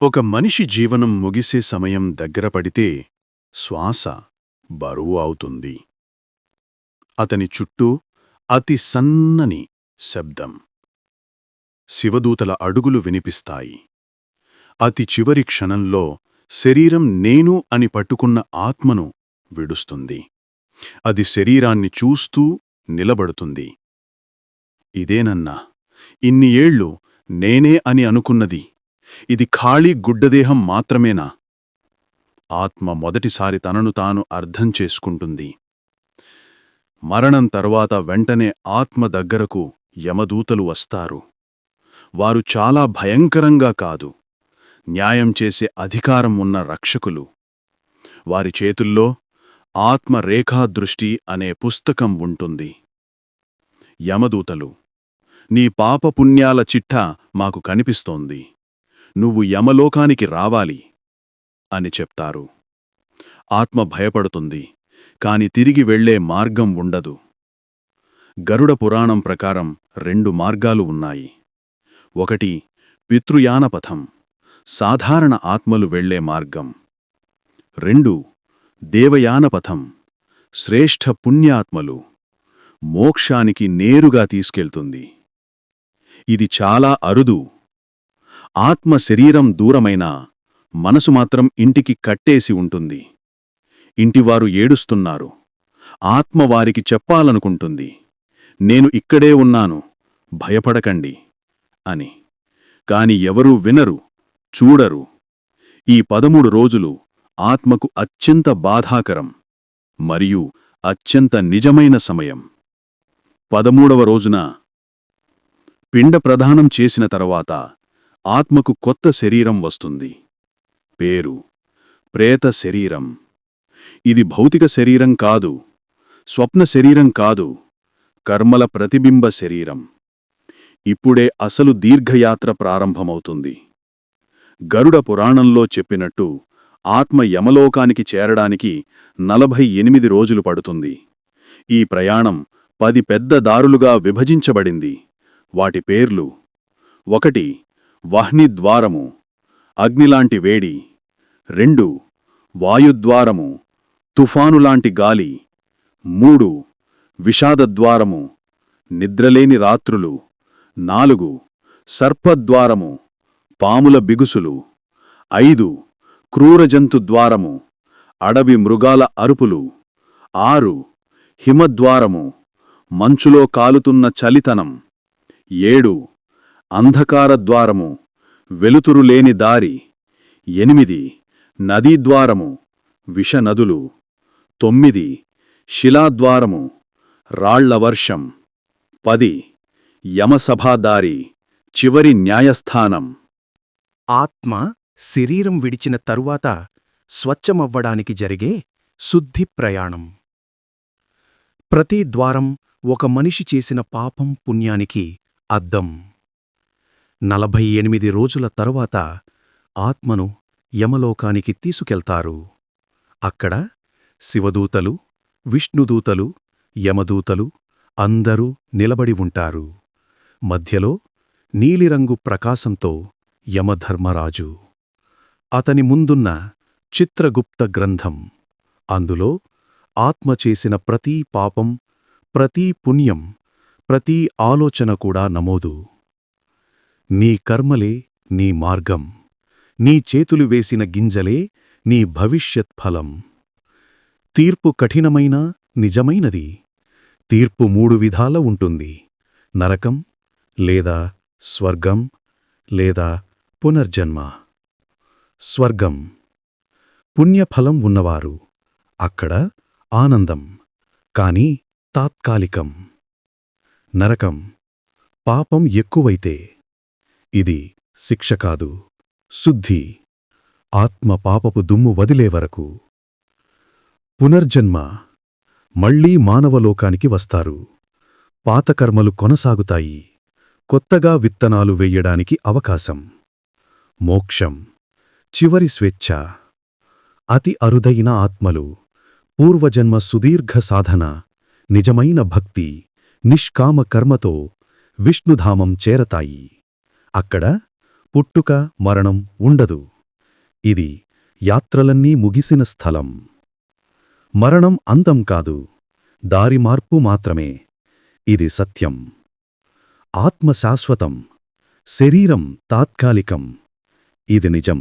ఒక మనిషి జీవనం ముగిసే సమయం దగ్గర పడితే శ్వాస బరువు అవుతుంది. అతని చుట్టూ అతి సన్నని శబ్దం. శివదూతల అడుగులు వినిపిస్తాయి. అతి చివరి క్షణంలో శరీరం నేను అని పట్టుకున్న ఆత్మను విడుస్తుంది. అది శరీరాన్ని చూస్తూ నిలబడుతుంది. ఇదేనన్నా ఇన్ని ఏళ్ళు నేనే అని అనుకున్నది ఇది ఖాళీ గుడ్డదేహం మాత్రమేనా? ఆత్మ మొదటిసారి తనను తాను అర్థం చేసుకుంటుంది. మరణం తర్వాత వెంటనే ఆత్మ దగ్గరకు యమదూతలు వస్తారు. వారు చాలా భయంకరంగా కాదు. న్యాయం చేసే అధికారం ఉన్న రక్షకులు. వారి చేతుల్లో ఆత్మ రేఖాదృష్టి అనే పుస్తకం ఉంటుంది. యమదూతలు నీ పాపపుణ్యాల చిట్ట మాకు కనిపిస్తోంది. నువ్వు యమలోకానికి రావాలి అని చెప్తారు. ఆత్మ భయపడుతుంది కాని తిరిగి వెళ్ళే మార్గం ఉండదు. గరుడ పురాణం ప్రకారం రెండు మార్గాలు ఉన్నాయి. ఒకటి పితృయానపథం సాధారణ ఆత్మలు వెళ్ళే మార్గం. రెండు దేవయానపథం శ్రేష్ఠ పుణ్యాత్మలు మోక్షానికి నేరుగా తీసుకెళ్తుంది. ఇది చాలా అరుదు. ఆత్మ శరీరం దూరమైనా మనసు మాత్రం ఇంటికి కట్టేసి ఉంటుంది. ఇంటివారు ఏడుస్తున్నారు. ఆత్మ వారికి చెప్పాలనుకుంటుంది. నేను ఇక్కడే ఉన్నాను. భయపడకండి అని. కాని ఎవరూ వినరు చూడరు. ఈ పదమూడు రోజులు ఆత్మకు అత్యంత బాధాకరం మరియు అత్యంత నిజమైన సమయం. పదమూడవ రోజున పిండ ప్రదానం చేసిన తర్వాత ఆత్మకు కొత్త శరీరం వస్తుంది. పేరు ప్రేత శరీరం. ఇది భౌతిక శరీరం కాదు స్వప్న శరీరం కాదు కర్మల ప్రతిబింబ శరీరం. ఇప్పుడే అసలు దీర్ఘయాత్ర ప్రారంభమవుతుంది. గరుడ పురాణంలో చెప్పినట్టు ఆత్మ యమలోకానికి చేరడానికి నలభై ఎనిమిది రోజులు పడుతుంది. ఈ ప్రయాణం పది పెద్ద దారులుగా విభజించబడింది. వాటి పేర్లు ఒకటి వహ్నిద్వారము అగ్నిలాంటి వేడి. రెండు వాయుద్వారము తుఫానులాంటి గాలి. మూడు విషాదద్వారము నిద్రలేని రాత్రులు. నాలుగు సర్పద్వారము పాముల బిగుసులు. ఐదు క్రూరజంతుద్వారము అడవి మృగాల అరుపులు. ఆరు హిమద్వారము మంచులో కాలుతున్న చలితనం. ఏడు అంధకార ద్వారము వెలుతురు లేని దారి ఎనిమిది నదీద్వారము విషనదులు తొమ్మిది శిలాద్వారము రాళ్ళ వర్షం పది యమసభాదారి చివరి న్యాయస్థానం. ఆత్మ శరీరం విడిచిన తరువాత స్వచ్ఛమవ్వడానికి జరిగే శుద్ధి ప్రయాణం. ప్రతి ద్వారం ఒక మనిషి చేసిన పాపం పుణ్యానికి అద్దం. నలభై ఎనిమిది రోజుల తరువాత ఆత్మను యమలోకానికి తీసుకెళ్తారు. అక్కడ శివదూతలు విష్ణుదూతలు యమదూతలు అందరూ నిలబడి ఉంటారు. మధ్యలో నీలిరంగు ప్రకాశంతో యమధర్మరాజు. అతని ముందున్న చిత్రగుప్త గ్రంథం. అందులో ఆత్మ చేసిన ప్రతీ పాపం ప్రతీ పుణ్యం ప్రతీ ఆలోచన కూడా నమోదు. నీ కర్మలే నీ మార్గం. నీ చేతులు వేసిన గింజలే నీ భవిష్యత్ ఫలం తీర్పు కఠినమైన నిజమైనది. తీర్పు మూడు విధాల ఉంటుంది. నరకం లేదా స్వర్గం లేదా పునర్జన్మ. స్వర్గం. పుణ్యఫలం ఉన్నవారు. అక్కడ ఆనందం. కాని తాత్కాలికం. నరకం. పాపం ఎక్కువైతే ఇది శిక్ష కాదు. శుద్ధి. ఆత్మ పాపపు దుమ్ము వదిలే వరకు. పునర్జన్మ. మళ్ళీ మానవలోకానికి వస్తారు. పాతకర్మలు కొనసాగుతాయి. కొత్తగా విత్తనాలు వెయ్యడానికి అవకాశం. మోక్షం. చివరి స్వేచ్ఛ. అతి అరుదైన ఆత్మలు. పూర్వజన్మ సుదీర్ఘ సాధన. నిజమైన భక్తి. నిష్కామ కర్మతో విష్ణుధామం చేరతాయి. అక్కడ పుట్టుక మరణం ఉండదు. ఇది యాత్రలన్నీ ముగిసిన స్థలం. మరణం అంతం కాదు దారి మార్పు మాత్రమే. ఇది సత్యం. ఆత్మ శాశ్వతం శరీరం తాత్కాలికం. ఇది నిజం.